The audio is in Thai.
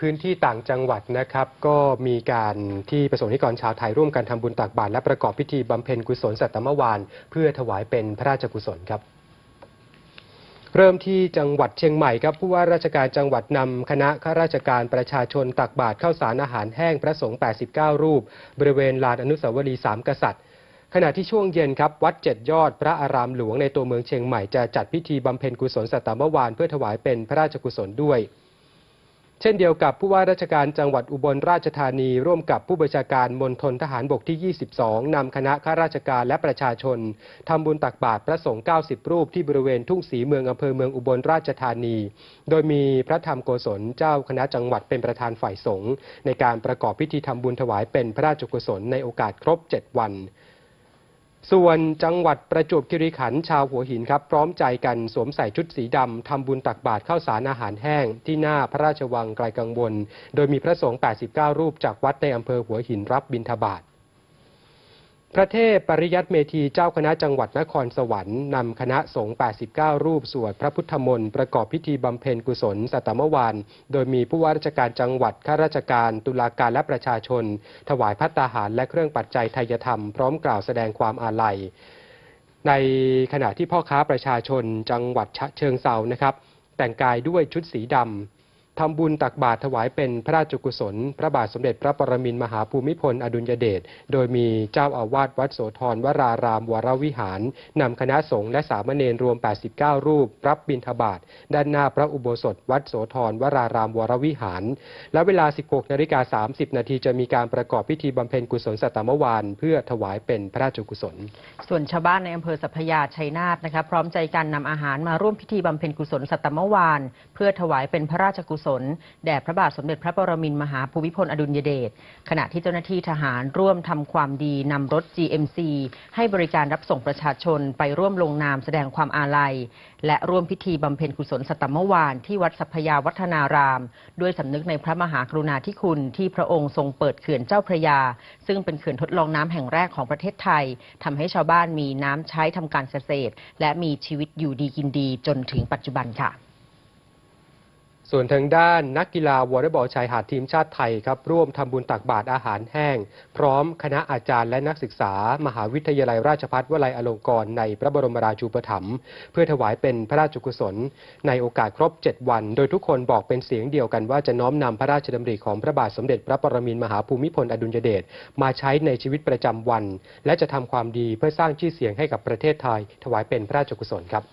พื้นที่ต่างจังหวัดนะครับ ก็มีการที่ประสงค์นิกรชาวไทยร่วมกันทำบุญตักบาตรและประกอบพิธีบำเพ็ญกุศลสัตมวาน เพื่อถวายเป็นพระราชกุศลครับเริ่มที่จังหวัดเชียงใหม่ครับผู้ว่าราชการจังหวัดนำคณะข้าราชการประชาชนตักบาตรข้าวสารอาหารแห้งพระสงฆ์ 89 รูป บริเวณลานอนุสาวรีย์สามกษัตริย์ ขณะที่ช่วงเย็นครับ วัดเจ็ดยอดพระอารามหลวงในตัวเมืองเชียงใหม่จะจัดพิธีบำเพ็ญกุศลสัตตมวานเพื่อถวายเป็นพระราชกุศลด้วย เช่นเดียวกับผู้ว่าราชการจังหวัดอุบลราชธานี ร่วมกับผู้บัญชาการมณฑลทหารบกที่ 22 นำคณะข้าราชการและประชาชนทำบุญตักบาตรพระสงฆ์ 90 รูปที่บริเวณทุ่งศรีเมืองอำเภอเมืองอุบลราชธานี โดยมีพระธรรมโกศลเจ้าคณะจังหวัดเป็นประธานฝ่ายสงฆ์ในการประกอบพิธีทำบุญถวายเป็นพระราชกุศลในโอกาสครบ 7 วัน ส่วนจังหวัดประจวบคีรีขันธ์ชาวหัวหินครับ พร้อมใจกันสวมใส่ชุดสีดำทำบุญตักบาตรข้าวสารอาหารแห้ง ที่หน้าพระราชวังไกลกังวล โดยมีพระสงฆ์ 89 รูปจากวัดในอำเภอหัวหินรับบิณฑบาต พระเทพปริยัติเมธีเจ้าคณะจังหวัดนครสวรรค์นำคณะสงฆ์ 89 รูปสวดพระพุทธมนต์ประกอบพิธีบำเพ็ญกุศลสัตมวาน โดยมีผู้ว่าราชการจังหวัด ข้าราชการ ตุลาการและประชาชน ถวายพัตตาหารและเครื่องปัจจัยไทยธรรม พร้อมกล่าวแสดงความอาลัย ในขณะที่พ่อค้าประชาชนจังหวัดฉะเชิงเซานะครับ แต่งกายด้วยชุดสีดำ ทำบุญตักบาตรถวายเป็นพระราชกุศล พระบาทสมเด็จพระปรมินทรมหาภูมิพล อดุลยเดช โดยมีเจ้าอาวาสวัดโสธรวรารามวรวิหารนำคณะสงฆ์และสามเณรรวม 89 รูป รับบิณฑบาตด้านหน้าพระอุโบสถ วัดโสธรวรารามวรวิหาร และเวลา 16นาฬิกา30 นาทีจะมีการประกอบพิธีบำเพ็ญกุศลสัตมวานเพื่อถวายเป็นพระราชกุศล ส่วนชาวบ้านในอำเภอสัพยาชัยนาทนะคะพร้อมใจกันนำอาหารมาร่วมพิธีบำเพ็ญกุศลสัตตมวานเพื่อถวายเป็นพระราชกุศลแด่พระบาทสมเด็จพระปรมินทรมหาภูมิพลอดุลยเดชขณะที่เจ้าหน้าที่ทหารร่วมทำความดีนำรถ GMC ให้บริการรับส่งประชาชนไปร่วมลงนามแสดงความอาลัย และร่วมพิธีบำเพ็ญกุศลสัตตมวานที่วัดสัพพยาวัฒนาราม ด้วยสำนึกในพระมหากรุณาธิคุณที่พระองค์ทรงเปิดเขื่อนเจ้าพระยา ซึ่งเป็นเขื่อนทดลองน้ำแห่งแรกของประเทศไทยทำให้ชาวบ้านมีน้ำใช้ทำการเกษตร และมีชีวิตอยู่ดีกินดีจนถึงปัจจุบันค่ะ ส่วนทางด้านนักกีฬาวอลเลย์บอลชายหาดทีมชาติไทยครับร่วมทำบุญตักบาตรอาหารแห้ง พร้อมคณะอาจารย์และนักศึกษา มหาวิทยาลัยราชภัฏวลัยอลงกรณ์ในพระบรมราชูปถัมภ์เพื่อถวายเป็นพระราชกุศล ในโอกาสครบ 7 วัน โดยทุกคนบอกเป็นเสียงเดียวกันว่าจะน้อมนำพระราชดำริของพระบาทสมเด็จพระปรมินทรมหาภูมิพลอดุลยเดชมาใช้ในชีวิตประจำวัน และจะทำความดีเพื่อสร้างชื่อเสียงให้กับประเทศไทย ถวายเป็นพระราชกุศลครับ